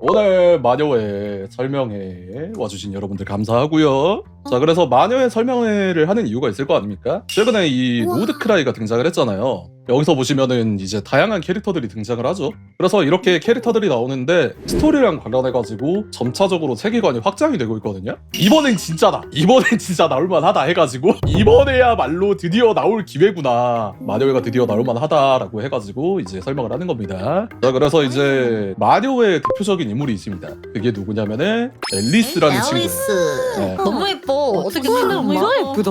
오늘 마녀회 설명회 와주신 여러분들 감사하고요. 자 그래서 마녀회 설명회를 하는 이유가 있을 거 아닙니까? 최근에 이. 로드크라이가 등장을 했잖아요. 여기서 보시면은 이제 다양한 캐릭터들이 등장을 하죠. 그래서 이렇게 캐릭터들이 나오는데 스토리랑 관련해가지고 점차적으로 세계관이 확장이 되고 있거든요. 이번엔 진짜다. 이번엔 진짜 나올만하다 해가지고 이번에야 말로 드디어 나올 기회구나. 마녀회가 드디어 나올만하다라고 해가지고 이제 설명을 하는 겁니다. 자 그래서 이제 마녀회 대표적인 인물이 있습니다. 그게 누구냐면은 앨리스라는 친구예요. 앨리스. 네. 너무 예뻐. 어떻게 생각나? 진짜 예쁘다.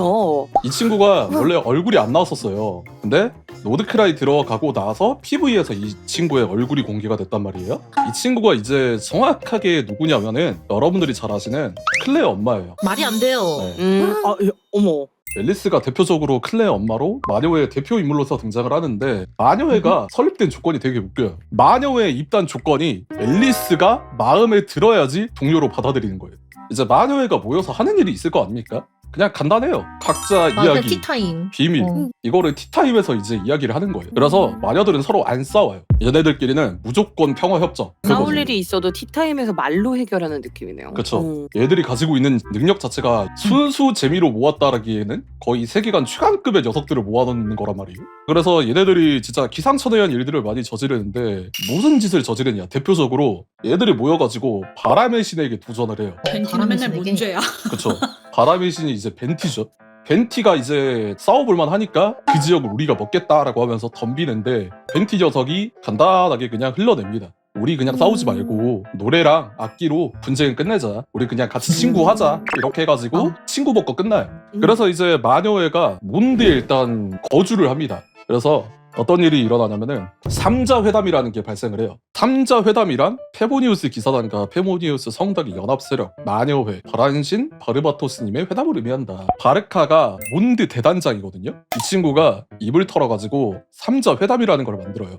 이 친구가 원래 얼굴이 안 나왔었어요. 근데 노드크라이 들어가고 나서 PV에서 이 친구의 얼굴이 공개가 됐단 말이에요. 이 친구가 이제 정확하게 누구냐면은 여러분들이 잘 아시는 클레 엄마예요. 말이 안 돼요. 네. 음, 아, 야, 어머. 앨리스가 대표적으로 클레 엄마로 마녀회 대표 인물로서 등장을 하는데 마녀회가 설립된 조건이 되게 웃겨요. 마녀회 입단 조건이 앨리스가 마음에 들어야지 동료로 받아들이는 거예요. 이제 마녀회가 모여서 하는 일이 있을 거 아닙니까? 그냥 간단해요. 각자 맞아 이야기, 티타임. 비밀 어. 이거를 티타임에서 이제 이야기를 하는 거예요. 그래서 마녀들은 서로 안 싸워요. 얘네들끼리는 무조건 평화 협정. 싸울 일이 있어도 티타임에서 말로 해결하는 느낌이네요. 그쵸. 음. 얘들이 가지고 있는 능력 자체가 순수 재미로 모았다라기에는 거의 세계관 최강급의 녀석들을 모아놓는 거란 말이에요. 그래서 얘네들이 진짜 기상천외한 일들을 많이 저지르는데 무슨 짓을 저지르냐. 대표적으로 얘들이 모여가지고 바람의 신에게 도전을 해요. 벤티는 맨날 바람의 문제야. 그쵸. 바람의 신이 이제 벤티죠. 벤티가 이제 싸워볼만 하니까 그 지역을 우리가 먹겠다라고 하면서 덤비는데 벤티 녀석이 간단하게 그냥 흘러냅니다. 우리 그냥 싸우지 말고 노래랑 악기로 분쟁은 끝내자. 우리 그냥 같이 친구하자. 이렇게 해가지고 어. 친구 먹고 끝나요. 음. 그래서 이제 마녀회가 몬드에 일단 거주를 합니다. 그래서 어떤 일이 일어나냐면은 삼자 회담이라는 게 발생을 해요. 삼자 회담이란 페보니우스 기사단과 페모니우스 성닭의 연합 세력 마녀회 바란신 바르바토스님의 회담을 의미한다. 바르카가 몬드 대단장이거든요. 이 친구가 입을 털어가지고 삼자 회담이라는 걸 만들어요.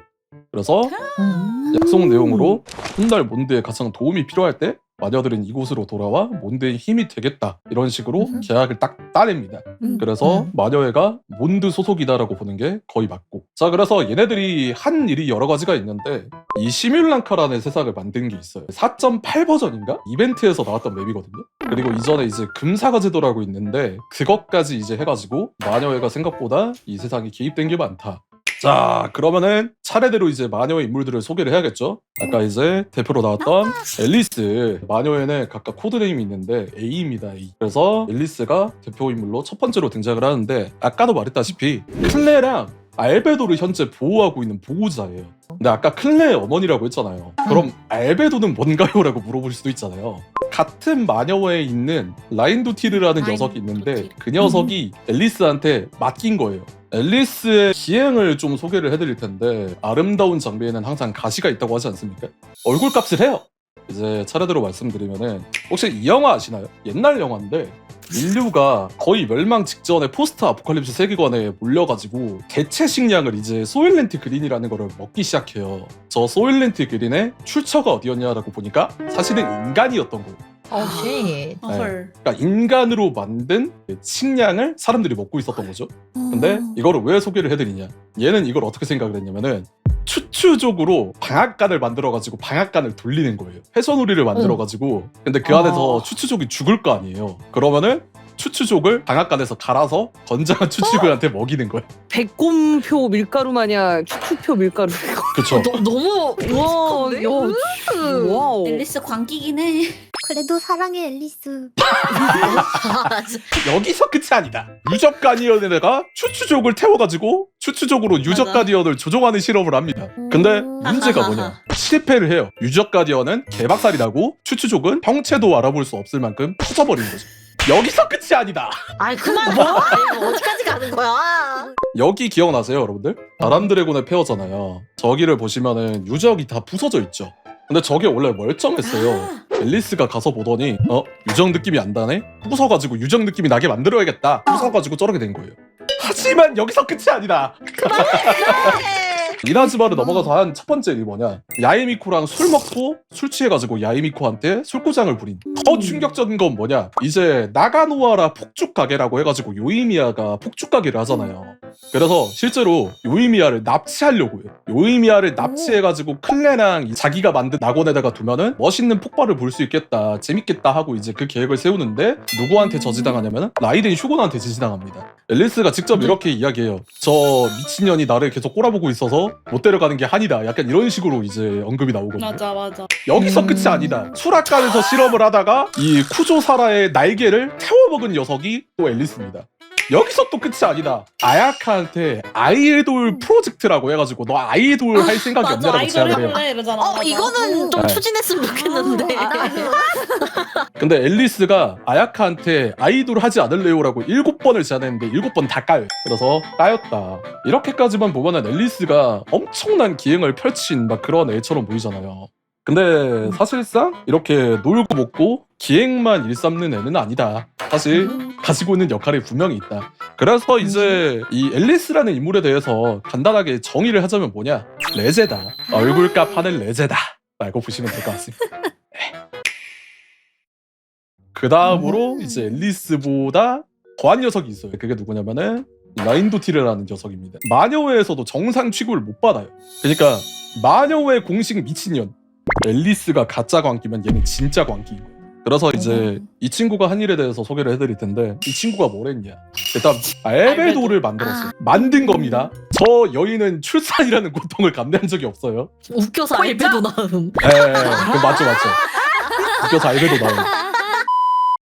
그래서 음. 약속 내용으로 훗날 몬드에 가장 도움이 필요할 때 마녀들은 이곳으로 돌아와 몬드의 힘이 되겠다 이런 식으로 음. 계약을 딱 따냅니다. 음. 그래서 음. 마녀회가 몬드 소속이다라고 보는 게 거의 맞고 자 그래서 얘네들이 한 일이 여러 가지가 있는데 이 시뮬랑카라는 세상을 만든 게 있어요 4.8 버전인가? 이벤트에서 나왔던 맵이거든요 그리고 이전에 이제 금사가 제도라고 있는데 그것까지 이제 해가지고 마녀회가 생각보다 이 세상에 개입된 게 많다 자 그러면은 차례대로 이제 마녀의 인물들을 소개를 해야겠죠? 아까 이제 대표로 나왔던 앨리스. 마녀에는 각각 코드네임이 있는데 A입니다 A. 그래서 앨리스가 대표 인물로 첫 번째로 등장을 하는데 아까도 말했다시피 클레랑 알베도를 현재 보호하고 있는 보호자예요. 근데 아까 클레의 어머니라고 했잖아요. 그럼 알베도는 뭔가요? 라고 물어볼 수도 있잖아요. 같은 마녀회에 있는 라인도티르라는 녀석이 있는데. 그 녀석이 앨리스한테 맡긴 거예요 앨리스의 기행을 좀 소개를 해드릴 텐데 아름다운 장비에는 항상 가시가 있다고 하지 않습니까? 얼굴 값을 해요. 이제 차례대로 말씀드리면은 혹시 이 영화 아시나요? 옛날 영화인데 인류가 거의 멸망 직전에 포스트 아포칼립스 세계관에 몰려가지고 대체 식량을 이제 소일렌트 그린이라는 거를 먹기 시작해요. 저 소일렌트 그린의 출처가 어디였냐라고 보니까 사실은 인간이었던 거예요. 어, 쉣. 어, 헐. 그러니까 인간으로 만든 식량을 사람들이 먹고 있었던 거죠. 근데 음. 이거를 왜 소개를 해드리냐? 얘는 이걸 어떻게 생각을 했냐면은 추추족으로 방앗간을 만들어가지고 방앗간을 돌리는 거예요. 해소놀이를 만들어가지고 근데 그 안에서 어. 추추족이 죽을 거 아니에요. 그러면은 추추족을 방앗간에서 갈아서 건장한 추추족한테 먹이는 거예요. 백곰표 밀가루 마냥 추추표 밀가루. 그쵸? 너, 너무 와? 야, 으. 와우. 앨리스 광기긴 해. 그래도 사랑해 앨리스. 여기서 끝이 아니다. 유적 가디언에다가 추추족을 태워가지고 추추족으로 유적 맞아. 가디언을 조종하는 실험을 합니다. 근데 음. 문제가 뭐냐? 실패를 해요. 유적 가디언은 개박살이 나고 추추족은 형체도 알아볼 수 없을 만큼 터져버린 거죠. 여기서 끝이 아니다. 아이 그만 봐. 이거 어디까지 가는 거야? 여기 기억나세요, 여러분들? 바람 드래곤의 페어잖아요. 저기를 보시면은 유적이 다 부서져 있죠. 근데 저게 원래 멀쩡했어요. 앨리스가 가서 보더니 어 유적 느낌이 안 나네? 부숴가지고 유적 느낌이 나게 만들어야겠다. 부숴가지고 저렇게 된 거예요. 하지만 여기서 끝이 아니다. 이나즈마를 넘어가서 한 첫 번째 일이 뭐냐? 야이미코랑 술 먹고 술 취해가지고 야이미코한테 술고장을 부린. 더 충격적인 건 뭐냐? 이제 나가노와라 폭죽 가게라고 해가지고 요이미야가 폭죽 가게를 하잖아요. 그래서 실제로 요이미야를 납치하려고 해요. 요이미야를 납치해가지고 클레랑 이 자기가 만든 낙원에다가 두면은 멋있는 폭발을 볼 수 있겠다 재밌겠다 하고 이제 그 계획을 세우는데 누구한테 저지당하냐면 라이덴 휴곤한테 지지당합니다. 앨리스가 직접 이렇게 이야기해요. 저 미친년이 나를 계속 꼬라보고 있어서 못 데려가는 게 한이다 약간 이런 식으로 이제 언급이 나오거든요 맞아 맞아. 여기서 음. 끝이 아니다. 수락관에서 실험을 하다가 이 쿠조사라의 날개를 태워먹은 녀석이 또 앨리스입니다. 여기서 또 끝이 아니다. 아야카한테 아이돌 프로젝트라고 해가지고 너 아이돌 할 생각이 맞아 없냐라고 아이돌 제안을 해요. 해볼래 이러잖아. 어 맞아. 이거는 좀 네. 추진했으면 좋겠는데. 근데 앨리스가 아야카한테 아이돌 하지 않을래요라고 일곱 번을 제안했는데 일곱 번 다 까요. 그래서 까였다. 이렇게까지만 보면은 앨리스가 엄청난 기행을 펼친 막 그런 애처럼 보이잖아요. 근데 사실상 이렇게 놀고 먹고 기행만 일삼는 애는 아니다. 사실 가지고 있는 역할이 분명히 있다. 그래서 이제 이 앨리스라는 인물에 대해서 간단하게 정의를 하자면 뭐냐? 레제다. 얼굴값 하는 레제다. 라고 보시면 될 것 같습니다. 그 다음으로 음. 이제 앨리스보다 더한 녀석이 있어요. 그게 누구냐면은 라인도티르라는 녀석입니다. 마녀회에서도 정상 취급을 못 받아요. 그러니까 마녀회 공식 미친년 앨리스가 가짜 광기면 얘는 진짜 광기인 거예요. 그래서 이제 이 친구가 한 일에 대해서 소개를 해드릴 텐데 이 친구가 뭘 했냐. 일단 알베도를 만들었어요. 만든 겁니다. 저 여인은 출산이라는 고통을 감내한 적이 없어요. 웃겨서 알베도 나음. 에그 맞죠 맞죠. 웃겨서 알베도 나와요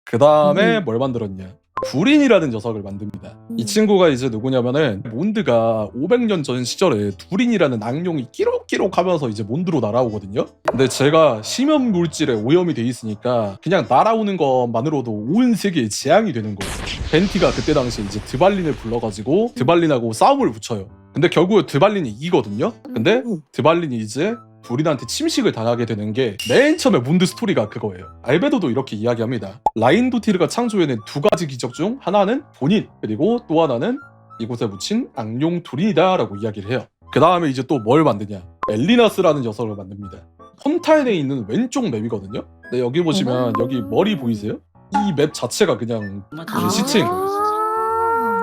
그 다음에 뭘 만들었냐 두린이라는 녀석을 만듭니다. 이 친구가 이제 누구냐면은 몬드가 500년 전 시절에 두린이라는 악룡이 끼룩끼룩 하면서 이제 몬드로 날아오거든요. 근데 제가 심연 물질에 오염이 돼 있으니까 그냥 날아오는 것만으로도 온 세계에 재앙이 되는 거예요. 벤티가 그때 당시에 이제 드발린을 불러가지고 드발린하고 싸움을 붙여요. 근데 결국에 드발린이 이기거든요. 근데 드발린이 이제 두린한테 침식을 당하게 되는 게 맨 처음에 몬드 스토리가 그거예요. 알베도도 이렇게 이야기합니다. 라인 도티르가 창조해낸 두 가지 기적 중 하나는 본인 그리고 또 하나는 이곳에 묻힌 악룡 두린이다라고 이야기를 해요. 그 다음에 이제 또 뭘 만드냐? 엘리나스라는 녀석을 만듭니다. 폰타인에 있는 왼쪽 맵이거든요. 근데 여기 보시면 여기 머리 보이세요? 이 맵 자체가 그냥 맞아. 시층.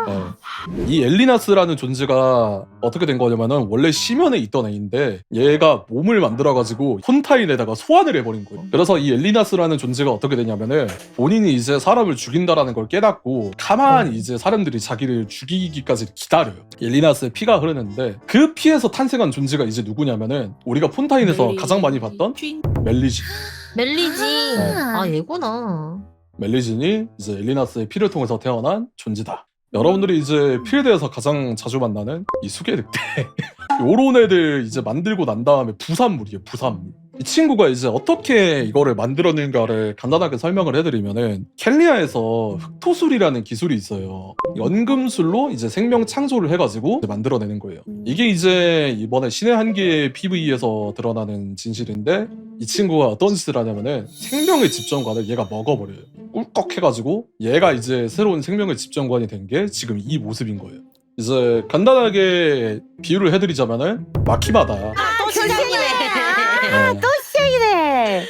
네. 이 엘리나스라는 존재가 어떻게 된 거냐면은 원래 심연에 있던 애인데 얘가 몸을 만들어가지고 폰타인에다가 소환을 해버린 거예요. 그래서 이 엘리나스라는 존재가 어떻게 되냐면은 본인이 이제 사람을 죽인다라는 걸 깨닫고 가만히 이제 사람들이 자기를 죽이기까지 기다려요. 엘리나스의 피가 흐르는데 그 피에서 탄생한 존재가 이제 누구냐면은 우리가 폰타인에서 멜리- 가장 많이 봤던 퀸. 멜리지. 멜리지. 아. 아 얘구나. 멜리진이 이제 엘리나스의 피를 통해서 태어난 존재다. 여러분들이 이제 필드에서 가장 자주 만나는 이 수계 늑대. 요런 애들 이제 만들고 난 다음에 부산물이에요 부산물 이 친구가 이제 어떻게 이거를 만들었는가를 간단하게 설명을 해드리면은 켈리아에서 흑토술이라는 기술이 있어요. 연금술로 이제 생명 창조를 해가지고 이제 만들어내는 거예요. 이게 이제 이번에 신의 한계 PV에서 드러나는 진실인데 이 친구가 어떤 짓을 하냐면은 생명의 집정관을 얘가 먹어버려요 꿀꺽 해가지고 얘가 이제 새로운 생명의 집정관이 된 게 지금 이 모습인 거예요. 이제 간단하게 비유를 해드리자면은 마키마다. 또 시작이네. 어, 시작이네.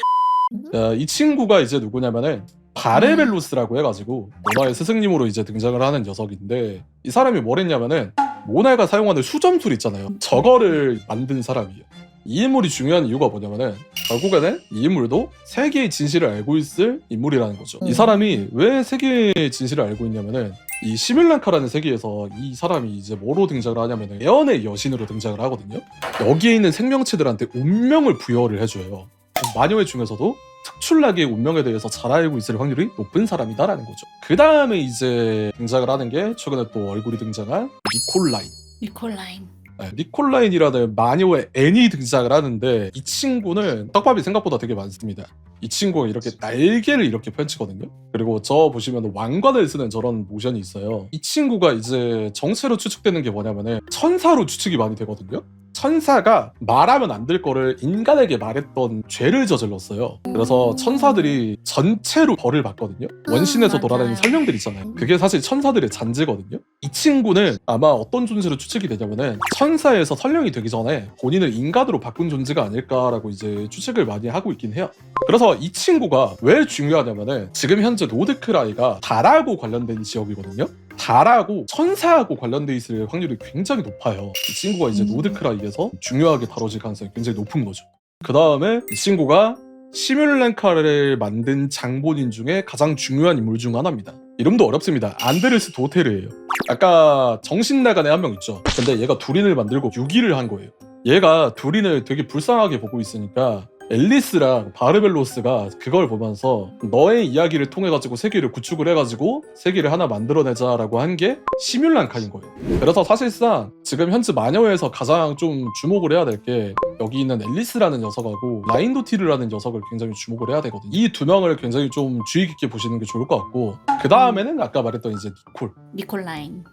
야, 이 친구가 이제 누구냐면은 바레벨로스라고 해가지고 모나의 스승님으로 이제 등장을 하는 녀석인데 이 사람이 뭘 했냐면은 모나가 사용하는 수점술 있잖아요. 저거를 만든 사람이에요 이 인물이 중요한 이유가 뭐냐면은 결국에는 이 인물도 세계의 진실을 알고 있을 인물이라는 거죠 이 사람이 왜 세계의 진실을 알고 있냐면은 이 시뮬랑카라는 세계에서 이 사람이 이제 뭐로 등장을 하냐면은 예언의 여신으로 등장을 하거든요 여기에 있는 생명체들한테 운명을 부여를 해줘요 마녀회 중에서도 특출나게 운명에 대해서 잘 알고 있을 확률이 높은 사람이다라는 거죠. 그 다음에 이제 등장을 하는 게 최근에 또 얼굴이 등장한 니콜라인. 니콜라인. 네, 니콜라인이라는 마녀의 애니 등장을 하는데 이 친구는 떡밥이 생각보다 되게 많습니다. 이 친구가 이렇게 날개를 이렇게 펼치거든요. 그리고 저 보시면 왕관을 쓰는 저런 모션이 있어요. 이 친구가 이제 정체로 추측되는 게 뭐냐면은 천사로 추측이 많이 되거든요. 천사가 말하면 안 될 거를 인간에게 말했던 죄를 저질렀어요. 그래서 천사들이 전체로 벌을 받거든요. 원신에서 아, 돌아다니는. 설명들 있잖아요. 그게 사실 천사들의 잔재거든요. 이 친구는 아마 어떤 존재로 추측이 되냐면은 천사에서 설령이 되기 전에 본인을 인간으로 바꾼 존재가 아닐까라고 이제 추측을 많이 하고 있긴 해요. 그래서 이 친구가 왜 중요하냐면은 지금 현재 노드크라이가 달하고 관련된 지역이거든요. 달하고 천사하고 관련돼 있을 확률이 굉장히 높아요. 이 친구가 이제 음. 노드크라이에서 중요하게 다뤄질 가능성이 굉장히 높은 거죠. 그 다음에 이 친구가 시뮬랭카를 만든 장본인 중에 가장 중요한 인물 중 하나입니다. 이름도 어렵습니다. 안드레스 도테르예요. 아까 정신 나간 애 한 명 있죠. 근데 얘가 두린을 만들고 6위를 한 거예요. 얘가 두린을 되게 불쌍하게 보고 있으니까 앨리스랑 바르벨로스가 그걸 보면서 너의 이야기를 통해 가지고 세계를 구축을 해 가지고 세계를 하나 만들어내자라고 한 게 시뮬란카인 거예요. 그래서 사실상 지금 현재 마녀에서 가장 좀 주목을 해야 될 게 여기 있는 앨리스라는 녀석하고 라인도티르라는 녀석을 굉장히 주목을 해야 되거든요. 이 두 명을 굉장히 좀 주의 깊게 보시는 게 좋을 것 같고 그 다음에는 아까 말했던 이제 니콜 니콜라인.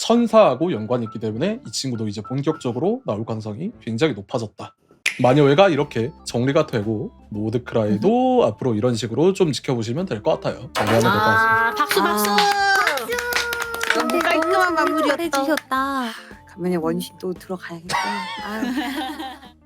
천사하고 연관이 있기 때문에 이 친구도 이제 본격적으로 나올 가능성이 굉장히 높아졌다. 마녀회가 이렇게 정리가 되고 노드크라이도 앞으로 이런 식으로 좀 지켜보시면 될 것 같아요. 정리하면 될 것 같습니다. 아 박수 박수. 너무 깔끔한 마무리였다. 해주셨다. 가면에 원신 또 들어가야겠다. 아.